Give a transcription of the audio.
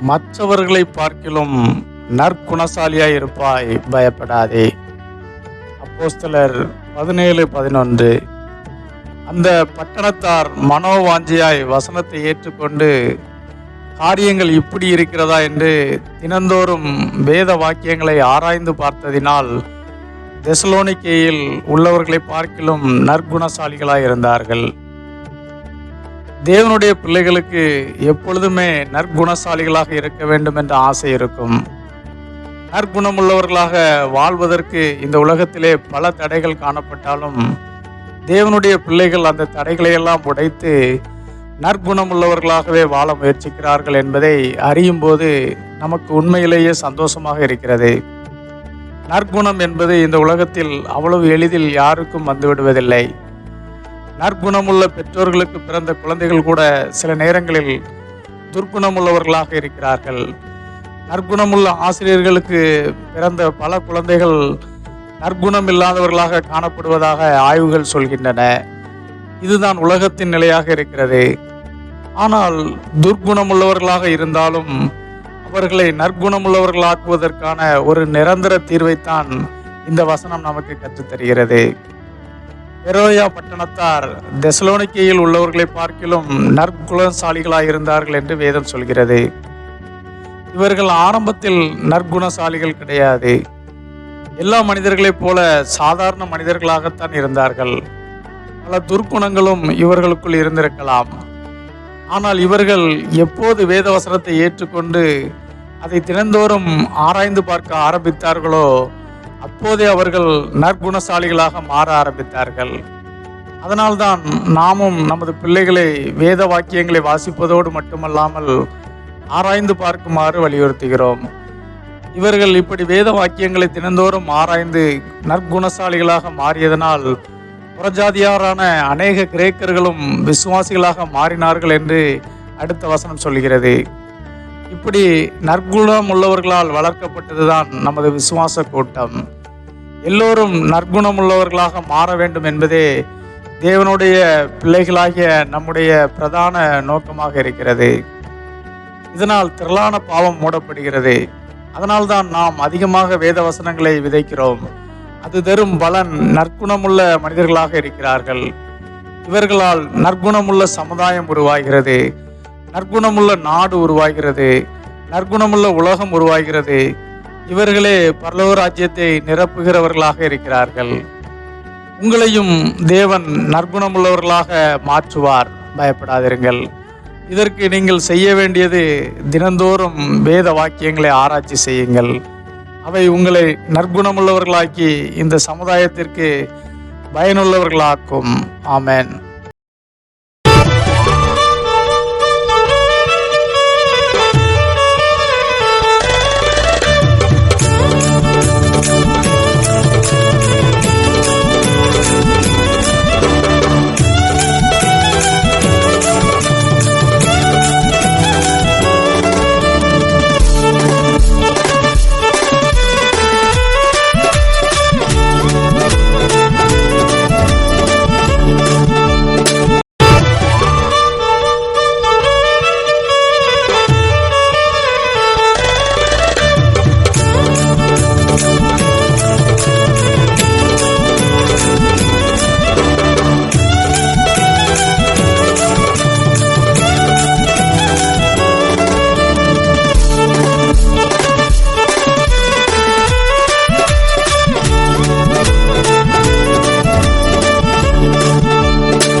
மற்றவர்களை பார்க்கிலும் நற்குணசாலியாய் இருப்பாய் பயப்படாதே. அப்போஸ்தலர் பதினேழு பதினொன்று. அந்த பட்டணத்தார் மனோவாஞ்சியாய் வசனத்தை ஏற்றுக்கொண்டு காரியங்கள் இப்படி இருக்கிறதா? என்று தினந்தோறும் வேத வாக்கியங்களை ஆராய்ந்து பார்த்ததினால் தெசலோனிக்கையில் உள்ளவர்களை பார்க்கிலும் நற்குணசாலிகளாய் இருந்தார்கள். தேவனுடைய பிள்ளைகளுக்கு எப்பொழுதுமே நற்குணசாலிகளாக இருக்க வேண்டும் என்ற ஆசை இருக்கும். நற்குணமுள்ளவர்களாக வாழ்வதற்கு இந்த உலகத்திலே பல தடைகள் காணப்பட்டாலும் தேவனுடைய பிள்ளைகள் அந்த தடைகளை எல்லாம் உடைத்து நற்குணமுள்ளவர்களாகவே வாழ முயற்சிக்கிறார்கள் என்பதை அறியும் போது நமக்கு உண்மையிலேயே சந்தோஷமாக இருக்கிறது. நற்குணம் என்பது இந்த உலகத்தில் அவ்வளவு எளிதில் யாருக்கும் வந்துவிடுவதில்லை நற்குணமுள்ள பெற்றோர்களுக்கு பிறந்த குழந்தைகள் கூட சில நேரங்களில் துர்க்குணமுள்ளவர்களாக இருக்கிறார்கள். நற்குணமுள்ள ஆசிரியர்களுக்கு பிறந்த பல குழந்தைகள் நற்குணம் இல்லாதவர்களாக காணப்படுவதாக ஆய்வுகள் சொல்கின்றன. இதுதான் உலகத்தின் நிலையாக இருக்கிறது. ஆனால் துர்க்குணமுள்ளவர்களாக இருந்தாலும் அவர்களை நற்குணமுள்ளவர்களாக்குவதற்கான ஒரு நிரந்தர தீர்வைத்தான் இந்த வசனம் நமக்கு கற்றுத்தருகிறது. பெரோயா பட்டணத்தார் தெசலோனிக்கையில் உள்ளவர்களை பார்க்கிலும் நற்குணசாலிகளாய் இருந்தார்கள் என்று வேதம் சொல்கிறது. இவர்கள் ஆரம்பத்தில் நற்குணசாலிகள் கிடையாது. எல்லா மனிதர்களைப் போல சாதாரண மனிதர்களாகத்தான் இருந்தார்கள். பல துர்க்குணங்களும் இவர்களுக்குள் இருந்திருக்கலாம். ஆனால் இவர்கள் எப்போது வேதவசனத்தை ஏற்றுக்கொண்டு அதை தினந்தோறும் ஆராய்ந்து பார்க்க ஆரம்பித்தார்களோ அப்போதே அவர்கள் நற்குணசாலிகளாக மாற ஆரம்பித்தார்கள். அதனால்தான் நாமும் நமது பிள்ளைகளை வேத வாக்கியங்களை வாசிப்பதோடு மட்டுமல்லாமல் ஆராய்ந்து பார்க்குமாறு வலியுறுத்துகிறோம். இவர்கள் இப்படி வேத வாக்கியங்களை தினந்தோறும் ஆராய்ந்து நற்குணசாலிகளாக மாறியதனால் புறஜாதியாரான அநேக கிரேக்கர்களும் விசுவாசிகளாக மாறினார்கள் என்று அடுத்த வசனம் சொல்கிறது இப்படி நற்குணம் உள்ளவர்களால் வளர்க்கப்பட்டதுதான் நமது விசுவாச கூட்டம். எல்லோரும் நற்குணம் உள்ளவர்களாக மாற வேண்டும் என்பதே தேவனுடைய பிள்ளைகளாகிய நம்முடைய பிரதான நோக்கமாக இருக்கிறது. இதனால் திரளான பாவம் மூடப்படுகிறது. அதனால்தான் நாம் அதிகமாக வேத வசனங்களை விதைக்கிறோம். அது தரும் பலன் நற்குணமுள்ள மனிதர்களாக இருக்கிறார்கள். இவர்களால் நற்குணமுள்ள சமுதாயம் உருவாகிறது. நற்குணமுள்ள நாடு உருவாகிறது. நற்குணமுள்ள உலகம் உருவாகிறது. இவர்களே பரலோக ராஜ்யத்தை நிரப்புகிறவர்களாக இருக்கிறார்கள். உங்களையும் தேவன் நற்குணமுள்ளவர்களாக மாற்றுவார். பயப்படாதிருங்கள். இதற்கு நீங்கள் செய்ய வேண்டியது தினந்தோறும் வேத வாக்கியங்களை ஆராய்ச்சி செய்யுங்கள். அவை உங்களை நற்குணமுள்ளவர்களாக்கி இந்த சமுதாயத்திற்கு பயனுள்ளவர்களாக்கும். ஆமேன்.